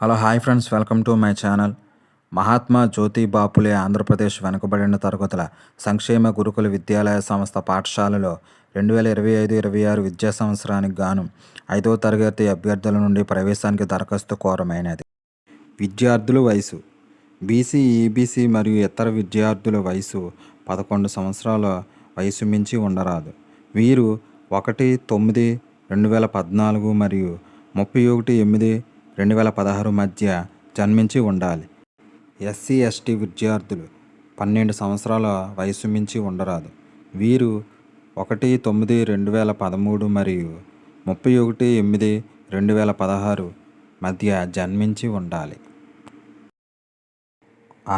Hello hi friends welcome to my channel Mahatma Jyoti Baphule Andhra Pradesh వెనుకబడిన తరగతుల సంక్షేమ గురుకుల విద్యాలయ సంస్థ పాఠశాలలో రెండు వేల ఇరవై ఐదు ఇరవై ఆరు విద్యా సంవత్సరానికి గాను ఐదో తరగతి అభ్యర్థుల నుండి ప్రవేశానికి దరఖాస్తు కోరమైనది విద్యార్థుల వయసు బీసీ ఈబీసీ మరియు ఇతర విద్యార్థుల వయసు పదకొండు సంవత్సరాల వయసు మించి ఉండరాదు వీరు ఒకటి తొమ్మిది రెండు వేల పద్నాలుగు మరియు ముప్పై ఒకటి ఎనిమిది రెండు వేల పదహారు మధ్య జన్మించి ఉండాలి ఎస్సీ ఎస్టీ విద్యార్థులు పన్నెండు సంవత్సరాల వయసు మించి ఉండరాదు వీరు ఒకటి తొమ్మిది రెండు వేల పదమూడు మరియు ముప్పై ఒకటి ఎనిమిది రెండు వేల పదహారు మధ్య జన్మించి ఉండాలి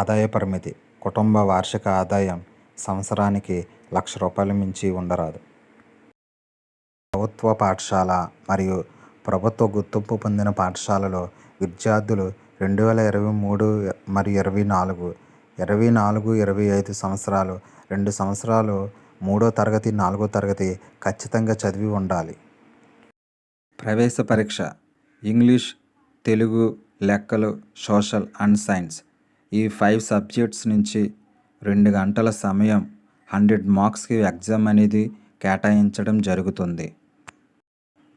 ఆదాయ పరిమితి కుటుంబ వార్షిక ఆదాయం సంవత్సరానికి లక్ష రూపాయలు మించి ఉండరాదు ప్రభుత్వ పాఠశాల మరియు ప్రభుత్వ గుర్తింపు పొందిన పాఠశాలలో విద్యార్థులు రెండు వేల ఇరవై మూడు మరియు ఇరవై నాలుగు ఇరవై నాలుగు ఇరవై ఐదు సంవత్సరాలు రెండు సంవత్సరాలు మూడో తరగతి నాలుగో తరగతి ఖచ్చితంగా చదివి ఉండాలి ప్రవేశ పరీక్ష ఇంగ్లీష్ తెలుగు లెక్కలు సోషల్ అండ్ సైన్స్ ఈ ఫైవ్ సబ్జెక్ట్స్ నుంచి రెండు గంటల సమయం హండ్రెడ్ మార్క్స్కి ఎగ్జామ్ అనేది కేటాయించడం జరుగుతుంది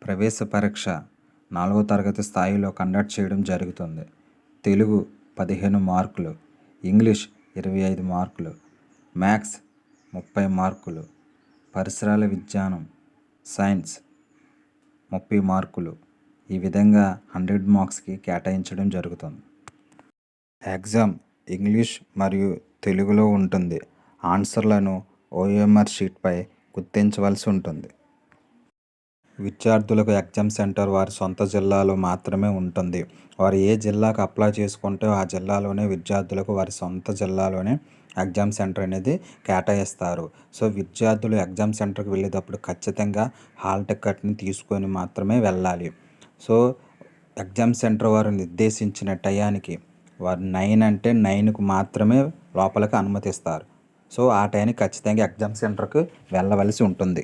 ప్రవేశ పరీక్ష నాలుగో తరగతి స్థాయిలో కండక్ట్ చేయడం జరుగుతుంది తెలుగు పదిహేను మార్కులు ఇంగ్లీష్ ఇరవై ఐదు మార్కులు మ్యాథ్స్ ముప్పై మార్కులు పరిసరాల విజ్ఞానం సైన్స్ ముప్పై మార్కులు ఈ విధంగా హండ్రెడ్ మార్క్స్కి కేటాయించడం జరుగుతుంది ఎగ్జామ్ ఇంగ్లీష్ మరియు తెలుగులో ఉంటుంది ఆన్సర్లను ఓఎంఆర్ షీట్పై గుర్తించవలసి ఉంటుంది విద్యార్థులకు ఎగ్జామ్ సెంటర్ వారి సొంత జిల్లాలో మాత్రమే ఉంటుంది వారు ఏ జిల్లాకు అప్లై చేసుకుంటే ఆ జిల్లాలోనే విద్యార్థులకు వారి సొంత జిల్లాలోనే ఎగ్జామ్ సెంటర్ అనేది కేటాయిస్తారు సో విద్యార్థులు ఎగ్జామ్ సెంటర్కి వెళ్ళేటప్పుడు ఖచ్చితంగా హాల్ టికెట్ని తీసుకొని మాత్రమే వెళ్ళాలి సో ఎగ్జామ్ సెంటర్ వారు నిర్దేశించిన టయానికి వారు నైన్ అంటే నైన్కు మాత్రమే లోపలికి అనుమతిస్తారు సో ఆ టైంకి ఖచ్చితంగా ఎగ్జామ్ సెంటర్కి వెళ్ళవలసి ఉంటుంది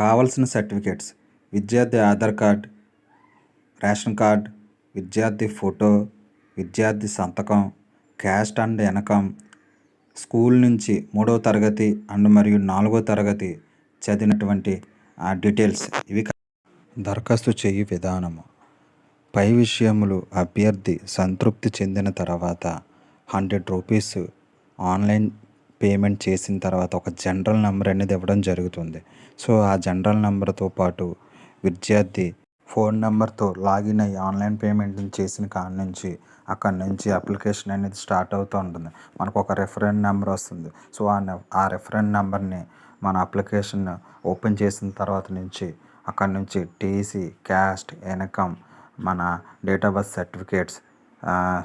కావలసిన సర్టిఫికేట్స్ విద్యార్థి ఆధార్ కార్డ్ రేషన్ కార్డ్ విద్యార్థి ఫోటో విద్యార్థి సంతకం క్యాస్ట్ అండ్ ఎనకం స్కూల్ నుంచి మూడవ తరగతి అండ్ మరియు నాలుగవ తరగతి చదివినటువంటి ఆ డీటెయిల్స్ ఇవి దరఖాస్తు చేయి విధానము పై విషయములు అభ్యర్థి సంతృప్తి చెందిన తర్వాత హండ్రెడ్ రూపీస్ ఆన్లైన్ పేమెంట్ చేసిన తర్వాత ఒక జనరల్ నెంబర్ అనేది ఇవ్వడం జరుగుతుంది సో ఆ జనరల్ నెంబర్తో పాటు విద్యార్థి ఫోన్ నెంబర్తో లాగిన్ అయ్యి ఆన్లైన్ పేమెంట్ చేసిన కాడి నుంచి అక్కడ నుంచి అప్లికేషన్ అనేది స్టార్ట్ అవుతూ ఉంటుంది మనకు ఒక రెఫరెన్స్ నెంబర్ వస్తుంది సో ఆ ఆ రెఫరెన్స్ నెంబర్ని మన అప్లికేషన్ ఓపెన్ చేసిన తర్వాత నుంచి అక్కడ నుంచి టీసీ క్యాస్ట్ ఎనకం మన date of birth certificates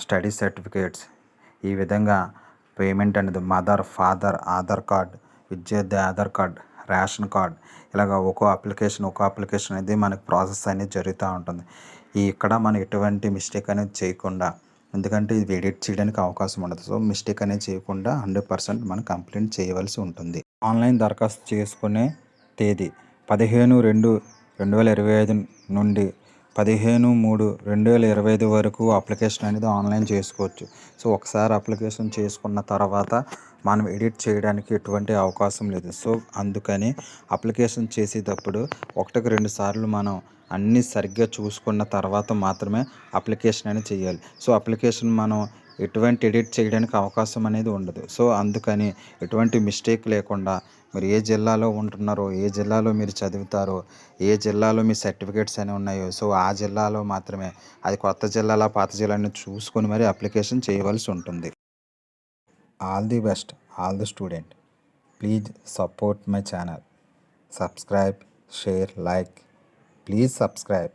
study certificates ఈ విధంగా పేమెంట్ అనేది మదర్ ఫాదర్ ఆధార్ కార్డ్ విద్యార్థి ఆధార్ కార్డ్ రేషన్ కార్డ్ ఇలాగ ఒక్కో అప్లికేషన్ ఒక్కో అప్లికేషన్ అనేది మనకి ప్రాసెస్ అనేది జరుగుతూ ఉంటుంది ఈ ఇక్కడ మనం ఎటువంటి మిస్టేక్ అనేది చేయకుండా ఎందుకంటే ఇది ఎడిట్ చేయడానికి అవకాశం ఉండదు సో మిస్టేక్ అనేది చేయకుండా హండ్రెడ్ పర్సెంట్ మనం కంప్లైంట్ చేయవలసి ఉంటుంది ఆన్లైన్ దరఖాస్తు చేసుకునే తేదీ పదిహేను రెండు రెండు వేల ఇరవై ఐదు నుండి పదిహేను మూడు రెండు వేల ఇరవై ఐదు వరకు అప్లికేషన్ అనేది ఆన్లైన్ చేసుకోవచ్చు సో ఒకసారి అప్లికేషన్ చేసుకున్న తర్వాత మనం ఎడిట్ చేయడానికి ఎటువంటి అవకాశం లేదు సో అందుకని అప్లికేషన్ చేసేటప్పుడు ఒకటికి రెండు సార్లు మనం అన్నీ సరిగ్గా చూసుకున్న తర్వాత మాత్రమే అప్లికేషన్ అనేది చేయాలి సో అప్లికేషన్ మనం ఎటువంటి ఎడిట్ చేయడానికి అవకాశం అనేది ఉండదు సో అందుకని ఎటువంటి మిస్టేక్ లేకుండా మీరు ఏ జిల్లాలో ఉంటున్నారో ఏ జిల్లాలో మీరు చదువుతారో ఏ జిల్లాలో మీ సర్టిఫికేట్స్ అనేవి ఉన్నాయో సో ఆ జిల్లాలో మాత్రమే అది కొత్త జిల్లాలో పాత జిల్లాలను చూసుకొని మరీ అప్లికేషన్ చేయవలసి ఉంటుంది All the best, all the student. Please support my channel. Subscribe, share, like. Please subscribe.